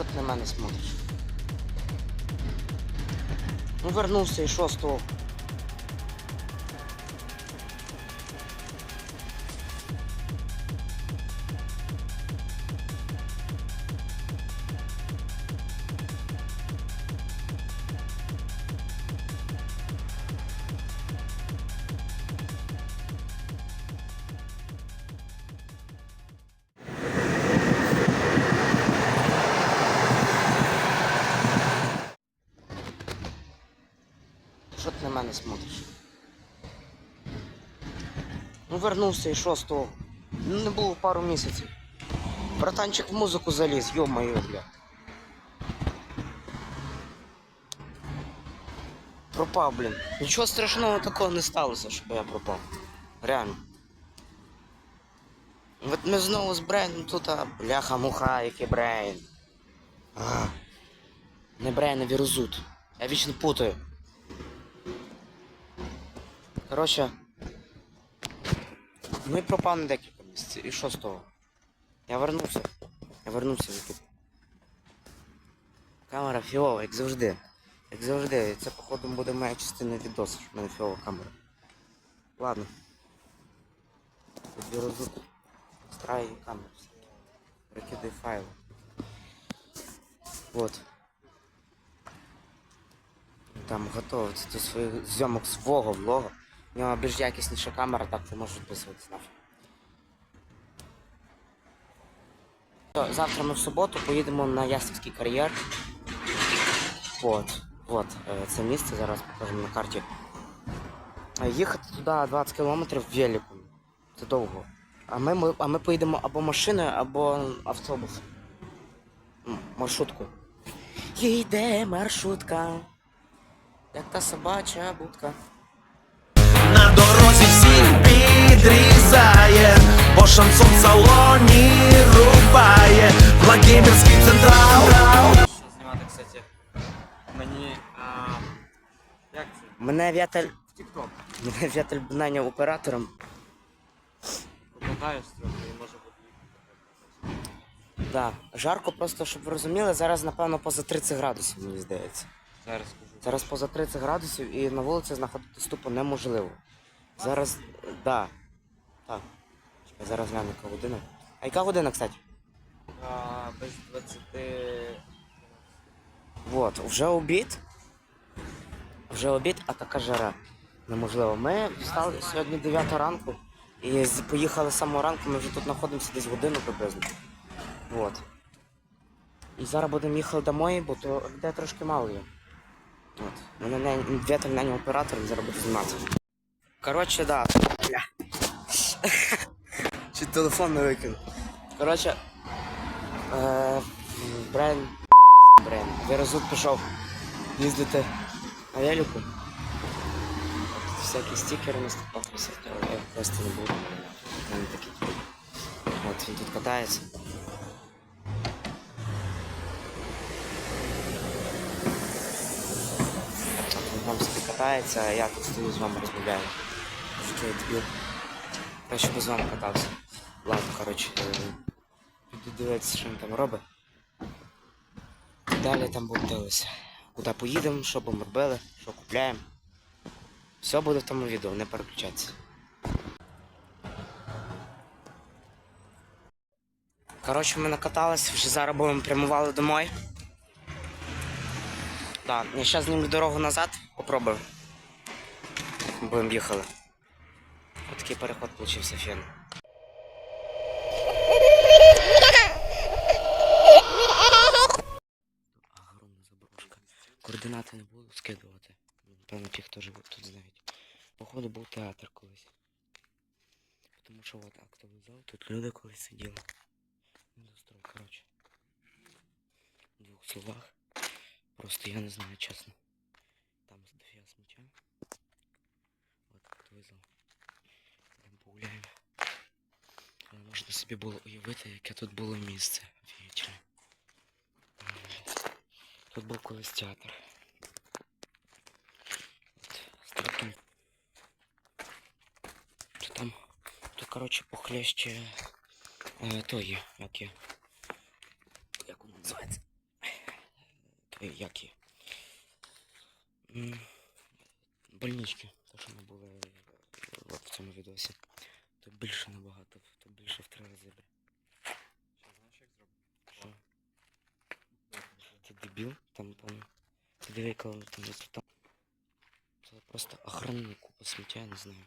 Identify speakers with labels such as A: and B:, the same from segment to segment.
A: Що ти на мене смотриш? Ну вернувся і що з того? На мене? Ну вернувся і що з того? Ну не було пару місяців. Братанчик в музику заліз, йо-моє, бля. Пропав, блін. Нічого страшного такого не сталося, щоб я пропав. Реально. От ми знову з Брейном тут, а бляха-муха, який Брейн. А, не Брейн, а. Я вічно путаю. Коротше, ми пропав на декілька місяців. І що з того? Я вернувся. Я вернувся в YouTube. Камера фіова, як завжди. Як завжди. Це походу буде моя частина відосу, що в мене фіова камера. Ладно. Тобі розут. Настраюю камеру. Прикидай файли. Вот. Там готовиться до своїх зйомок свого влога. У нього більш якісніша камера, так ти можеш підписуватися нафіг. Завтра ми в суботу поїдемо на Ясівський кар'єр. От, от, е, це місце зараз покажемо на карті. Е, Їхати туди 20 кілометрів великом. Це довго. А ми, а ми поїдемо або машиною, або автобус. Маршрутку. Їде маршрутка. Як та собача будка.
B: Підрізає, по шансон в салоні рубає, Владимирський централ.
C: Знімати, кстати, мені. А, як це?
A: Мене в'ятель.
C: Тік-ток.
A: Мене в'ятель наняв оператором.
C: Покатаюсь трохи і може бути.
A: Да. Жарко просто, щоб ви розуміли, зараз, напевно, поза 30 градусів, мені здається.
C: Зараз скажу.
A: Зараз поза 30 градусів і на вулиці знаходитись тупо неможливо. Зараз. Да. Так. Чекай, зараз гляну, яка година. А яка година, кстати?
C: А, без 20.
A: Вот, вже обід. Вже обід, а така жара. Неможливо. Ми встали сьогодні 9 ранку і з- поїхали з самого ранку, ми вже тут знаходимося десь годину приблизно. Вот. І зараз будемо їхати домой, бо то де трошки мало є. От. Мене не вітер наняв оператором, зараз буду знімати. Коротше, да. Бля. Чи телефон не викинув. Коротше. Е, Брен. Брен. Вірозут пішов їздити на велику. От всякі стікери наступав, всякі, але я просто не буду. Вони такі. От він тут катається. От він там собі катається, а я тут стою з вами розмовляю. Що я дебіл. Краще би з вами катався. Ладно, коротше, е, піду дивитися, що він там робить. Далі там будемо дивитися. Куди поїдемо, що будемо робили, що купляємо. Все буде в тому відео, не переключайтеся. Коротше, ми накатались, вже зараз будемо прямували домой. Так, я зараз зніму дорогу назад, попробую. Будемо їхали. Такий переход получився фен. Огромна заброшка. Координати не буду скидувати. Напевно, ті, хто живе тут знають. Походу був театр колись. Тому що от актовий зал, тут люди колись сиділи. Ну, дострой, коротше. В двох словах. Просто я не знаю, чесно. Там дофіга сміття. От актовий зал. Там погуляємо. Але можна собі було уявити, яке тут було місце. Офігеть. Тут був колись театр. От, страшно. То там, то коротше похлеще е, тої, як є. Як воно називається? е, як є. Больнички, те, що ми були е, в цьому відосі. То більше набагато, то більше в три рази. бля.
C: Що знаєш, як зробити?
A: Що? Ти дебіл? Там, там. Ти диви, коли там десь там. Це просто охранна купа сміття, я не знаю.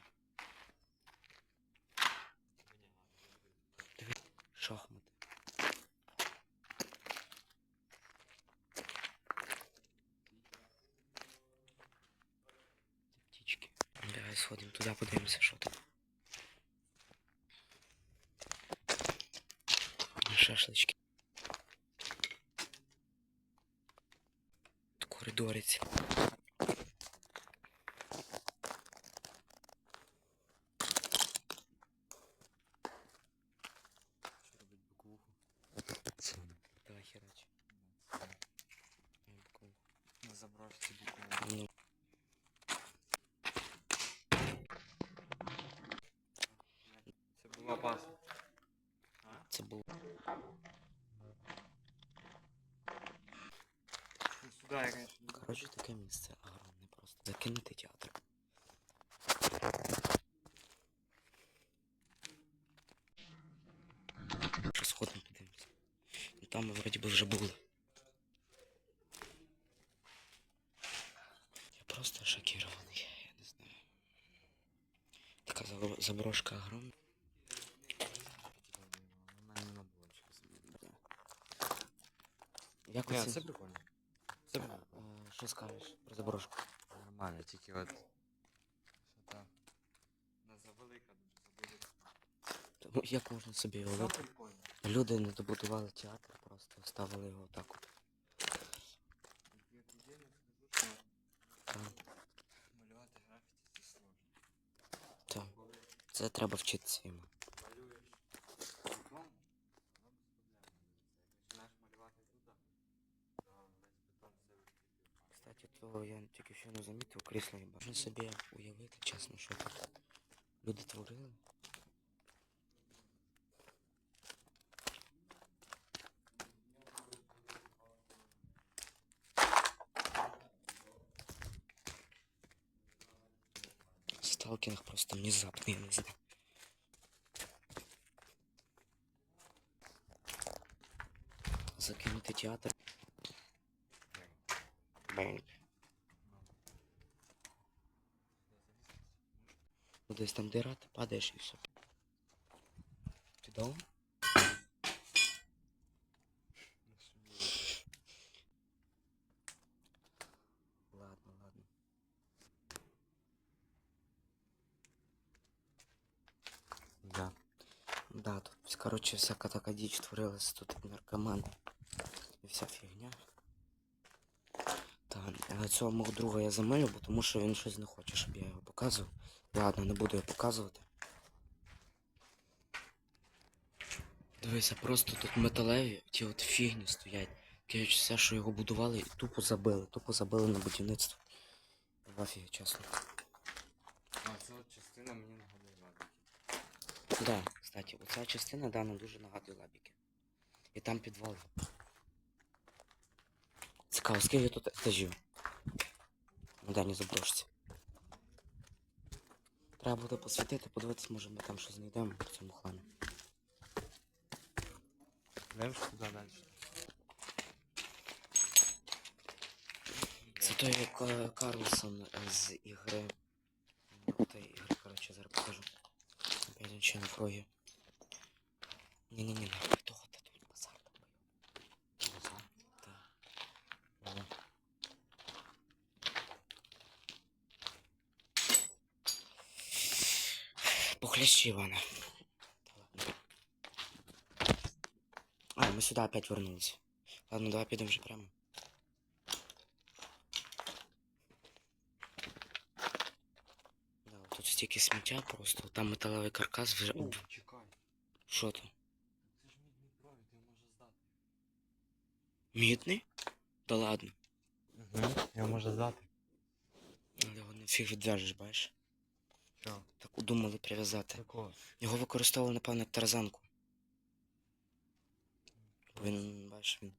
A: Диви, шахмати. Це птічки. Давай сходимо туди, подивимося, що там. Шашлички. В коридорі ці.
C: Що робить буковуху?
A: Давай херач.
C: На заброшці буковуху.
A: Ну,
C: Це було опасно.
A: Це було. Коротше, таке місце огромне просто. Закинутий театр. Сходимо подивимося. Ну там ми вроді би вже були. Я просто шокірований, я не знаю. Така заброшка огромна.
C: У мене не було чогось.
A: Як оці-
C: це прикольно. Це
A: Е, Що скажеш про заброшку?
C: нормально, тільки от. Що там? На завелика дуже.
A: Тому як можна собі
C: Все
A: уявити?
C: прикольно.
A: Люди не добудували театр, просто ставили його так от.
C: Я єдине скажу, що
A: Та,
C: малювати графіті це сложно.
A: та. Це треба вчитися йому. Кстати, то я тільки що не замітив крісло і Можна собі уявити, чесно, що тут люди творили. Сталкинг просто внезапный, я не знаю. Закинутый театр. Бэнк. десь там дыра, ты падаешь и все. Ты дома? Ладно, ладно. Да. Да, тут, короче, всяка така дичь творилась, тут і наркоман. І вся фігня. Так, а цього мого друга я замилю, бо тому що він щось не хоче, щоб я його показував. Ладно, не буду його показувати. Дивися, просто тут металеві, ті от фігні стоять. Короче, все, що його будували, і тупо забили, тупо забили на будівництво. В чесно.
C: А ця от частина мені нагадує лабіки.
A: Да, кстати, оця частина дана дуже нагадує лабіки. І там підвал. Цікаво, скільки тут етажів? На даній заброшці. Треба буде посвітити, подивитися, може ми там щось знайдемо в цьому хламі.
C: Йдемо туди далі.
A: Це той Ка- Карлсон з ігри. Та ігри, коротше, зараз покажу. Опять він ще на фрогі. Ні-ні-ні, нахуй того та тут базар там Так.
C: Ага.
A: Похлещи, Ивана. А, мы сюда опять вернулись. Ладно, давай підемо вже прямо. Да, от тут стільки сміття просто, там металевий каркас вже.
C: О, чекай.
A: Що там?
C: Це ж мідний провід, його можна здати.
A: Мідний? Да ладно.
C: Угу. Його можна здати.
A: Але його не фіг відв'яжеш, бачиш?
C: Що?
A: Так удумали прив'язати.
C: Такого.
A: Його використовували, напевно, як тарзанку. Він, бачиш, він.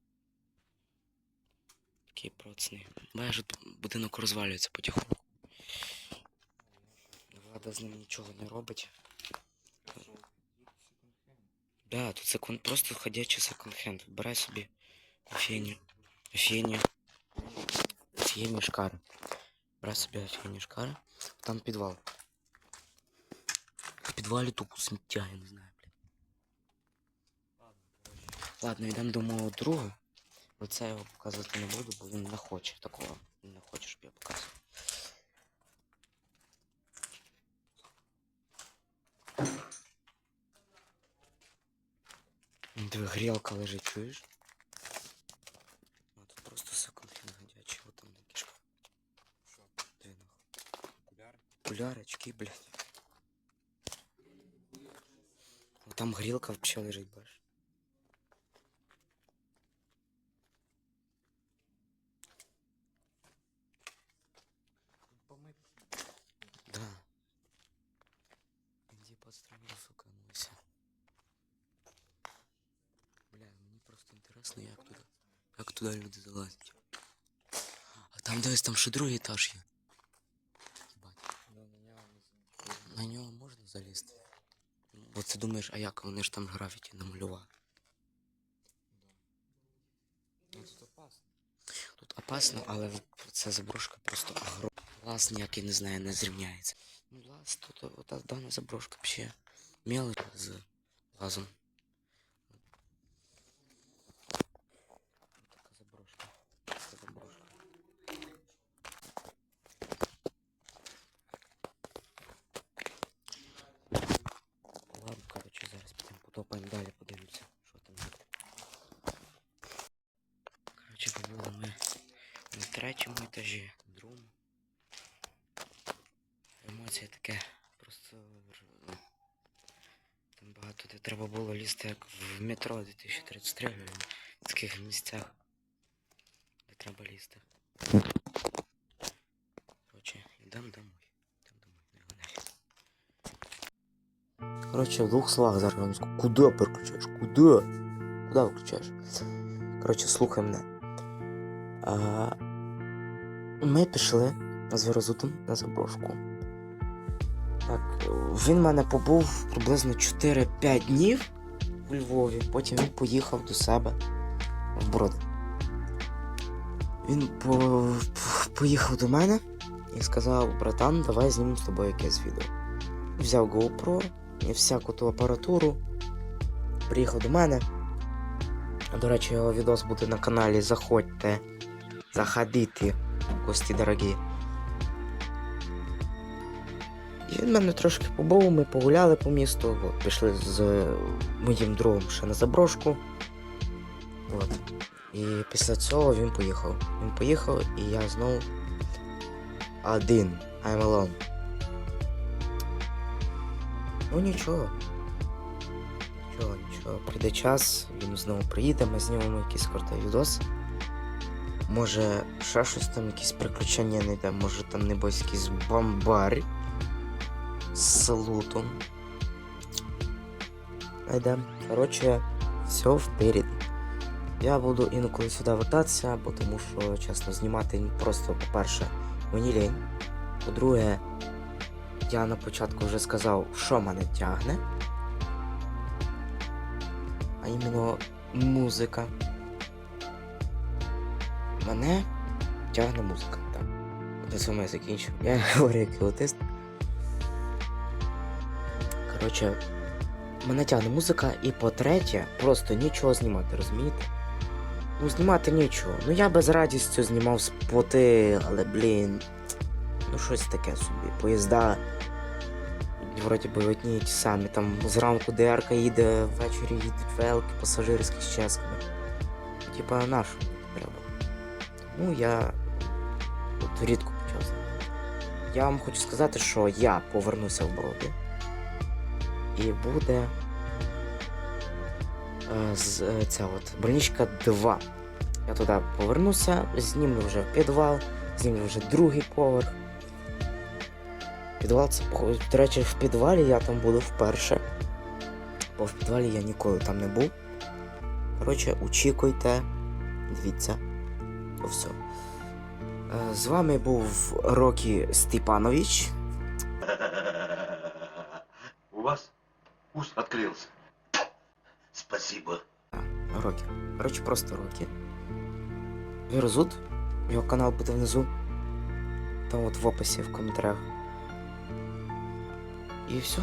A: Такий процний. Бачиш, будинок розвалюється потихоньку. Влада з ним нічого не робить. Да, тут секунд, просто ходячий секонд-хенд. Вибирай собі офігенні, офігенні, офігенні шкари. Вибирай собі офігенні шкари. Там підвал. В підвалі тупо сміття, я не знаю, блін. Ладно, йдемо до мого друга. Оце я його показувати не буду, бо він не хоче такого. Він не хоче, щоб я показував. Диви, грілка лежить, чуєш? А тут просто секонд-хенд ходячий, вот там на кишка.
C: Що?
A: Диви нахуй.
C: Окуляри?
A: Окуляри, очки, блядь. там грілка вообще лежить, бачиш?
C: Помити.
A: Да. Иди подстрелил, сука, ну все. Бля, мені просто інтересно, як туди. Як туди люди залазять. А там десь там ще другий етаж є. Єбать.
C: Ну, на нього не знаю.
A: На нього можна залізти? Бо ти думаєш, а як вони ж там графіті намалювали?
C: Ну, тут опасно.
A: Тут опасно, але ця заброшка просто агро. Лаз ніякий не знаю, не зрівняється. Ну, лаз тут, ота дана заброшка взагалі. Мелочь з лазом. Така заброшка. Така заброшка. Ладно, короче, зараз підемо потопаємо далі, подивимося, що там є. Короче, побули ми на третьому етажі, другому. Емоції таке просто там багато де треба було лізти як в метро 2033 в таких місцях, де треба лізти. Короче, йдемо домой. Йдемо домой, не гонять. Короче, в двух словах зараз вам скажу. Куда переключаєш? Куда? Куда виключаєш? Короче, слухай мене. А, ми пішли з Вірозутом на заброшку. Так, він в мене побув приблизно 4-5 днів у Львові. Потім він поїхав до себе в Броди. Він по... поїхав до мене і сказав: братан, давай знімемо з тобою якесь відео. Взяв GoPro і всяку ту апаратуру. Приїхав до мене. До речі, його відос буде на каналі. Заходьте. Заходите, гості дорогі. І він мене трошки побув, ми погуляли по місту, от, пішли з моїм другом ще на заброшку. От. І після цього він поїхав. Він поїхав, і я знову один. I'm alone. Ну нічого. Нічого, нічого. Прийде час, він знову приїде, ми знімемо якийсь крутий відос. Може, ще щось там, якісь приключення знайде, може там небось якийсь бомбар з лутом. Найдем. Коротше, все вперед. Я буду інколи сюди вертатися, бо тому що, чесно, знімати просто, по-перше, мені лінь. По-друге, я на початку вже сказав, що мене тягне. А іменно музика. Мене тягне музика, так. На цьому я закінчу. Я говорю як аутист. Коротше, мене тягне музика, і по-третє, просто нічого знімати, розумієте? Ну, знімати нічого. Ну я без радістю знімав споти, але блін. Ну щось таке собі. Поїзда. Вроді би одні і ті самі. Там зранку ДРК їде, ввечері їдуть велики, пасажирські з ческами. Типа наш треба. Тому я рідко почав знімати. Я вам хочу сказати, що я повернуся в броди. І буде. Е, з, е, ця от больничка 2. Я туди повернуся, знімлю вже підвал, знімлю вже другий поверх. Підвал це. До речі, в підвалі я там буду вперше. Бо в підвалі я ніколи там не був. Коротше, очікуйте. Дивіться. все. З вами був Рокі Степанович.
D: У вас ус открылся. Спасибо.
A: Рокі. Коротше, просто Рокі. Вірзут. Його канал буде внизу. Там от в описі в коментарях. І все.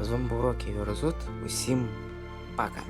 A: З вами був Рокі Вірзут. Усім пока.